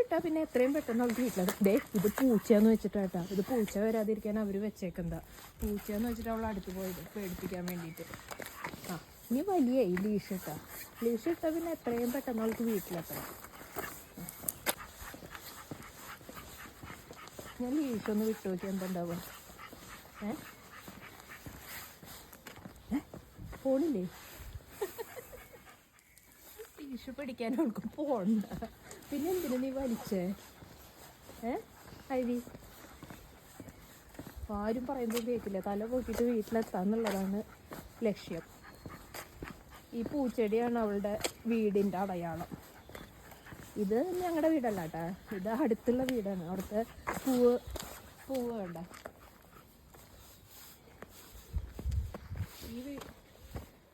ഇട്ടാ പിന്നെ എത്രയും പെട്ടെന്ന് അവൾക്ക് വീട്ടിലത് ദേ ഇത് പൂച്ചയെന്ന് വെച്ചിട്ടാട്ടാ. ഇത് പൂച്ച വരാതിരിക്കാൻ അവർ വെച്ചേക്കെന്താ പൂച്ചയെന്ന് വെച്ചിട്ട് അവൾ അടുത്ത് പോയത് പേടിപ്പിക്കാൻ വേണ്ടിയിട്ട്. ആ ഇനി വലിയ ഈ ലീഷ് ഇട്ടാ. ലീഷ് ഇട്ട പിന്നെ എത്രയും പെട്ടെന്ന് അവൾക്ക് വീട്ടിലെത്തണം. ഞാൻ ലീഷ് ഒന്ന് വിട്ടു നോക്കി എന്തുണ്ടാവുക ഏ? ഏ? പോണില്ലേ പിടിക്കാൻ അവൾക്ക് പോണ്ട. പിന്നെ എന്തിനു നീ വലിച്ചേ? ഏ? ഐവി. ആരും പറയുന്നത് കേൾക്കില്ല. തല പൊക്കിയിട്ട് വീട്ടിലെത്താന്നുള്ളതാണ് ലക്ഷ്യം. ഈ പൂച്ചെടിയാണ് അവളുടെ വീടിന്റെ അടയാളം. ഇത് ഞങ്ങളുടെ വീടല്ല കേട്ടോ ഇത് അടുത്തുള്ള വീടാണ്. അവിടുത്തെ പൂവ് പൂവ് വേണ്ട ഈ വീ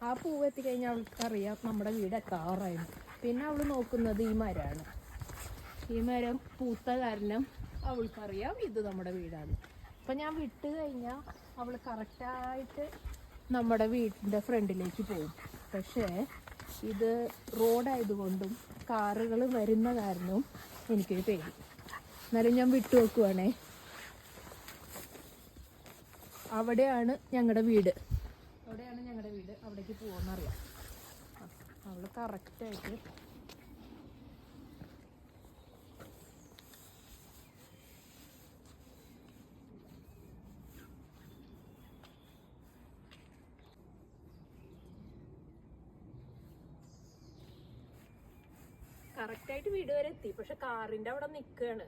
ആ പൂവ് എത്തിക്കഴിഞ്ഞാൽ അവൾക്കറിയാം നമ്മുടെ വീട് എത്താറായിരുന്നു പിന്നെ അവൾ നോക്കുന്നത് ഈ മരമാണ്. ഈ മരം പൂത്ത കാരണം അവൾക്കറിയാം ഇത് നമ്മുടെ വീടാണ്. അപ്പം ഞാൻ വിട്ട് കഴിഞ്ഞാൽ അവൾ കറക്റ്റായിട്ട് നമ്മുടെ വീടിന്റെ ഫ്രണ്ടിലേക്ക് പോകും. പക്ഷേ ഇത് റോഡായതുകൊണ്ടും കാറുകൾ വരുന്ന കാരണവും എനിക്കൊരു പേടി. എന്നാലും ഞാൻ വിട്ടു നോക്കുവാണേ. അവിടെയാണ് ഞങ്ങളുടെ വീട്. അവിടെയാണ് ഞങ്ങളുടെ വീട്? അവിടേക്ക് പോകുമെന്നറിയാം അവൾ കറക്റ്റായിട്ട് കറക്റ്റായിട്ട് വീട് വരെ എത്തി. പക്ഷെ കാറിന്റെ അവിടെ നിൽക്കുകയാണ്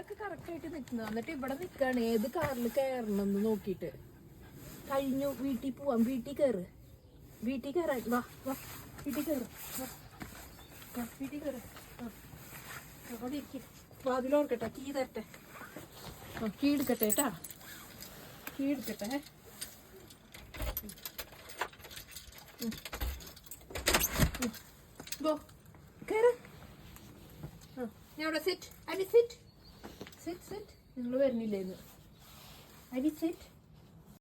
വീടൊക്കെ കറക്റ്റായിട്ട് നിൽക്കുന്നത് എന്നിട്ട് ഇവിടെ നിൽക്കുകയാണ് ഏത് കാറിൽ കയറണം എന്ന് നോക്കിയിട്ട് കഴിഞ്ഞു വീട്ടിൽ പോവാം വീട്ടിൽ കയറ് വീട്ടിൽ കയറാൻ വാ വാ വീട്ടിൽ കയറ് വീട്ടിൽ കയറ് അവിടെ വാതിലോർക്കട്ടെ കീ തരട്ടെ കീ എടുക്കട്ടെ കേട്ടാ കീ എടുക്കട്ടെ. ഗോ കയറ് ആ ഞാൻ അവിടെ സിറ്റ് അരി സിറ്റ് സിറ്റ് സിറ്റ് നിങ്ങൾ വരുന്നില്ലേന്ന് അരി സിറ്റ്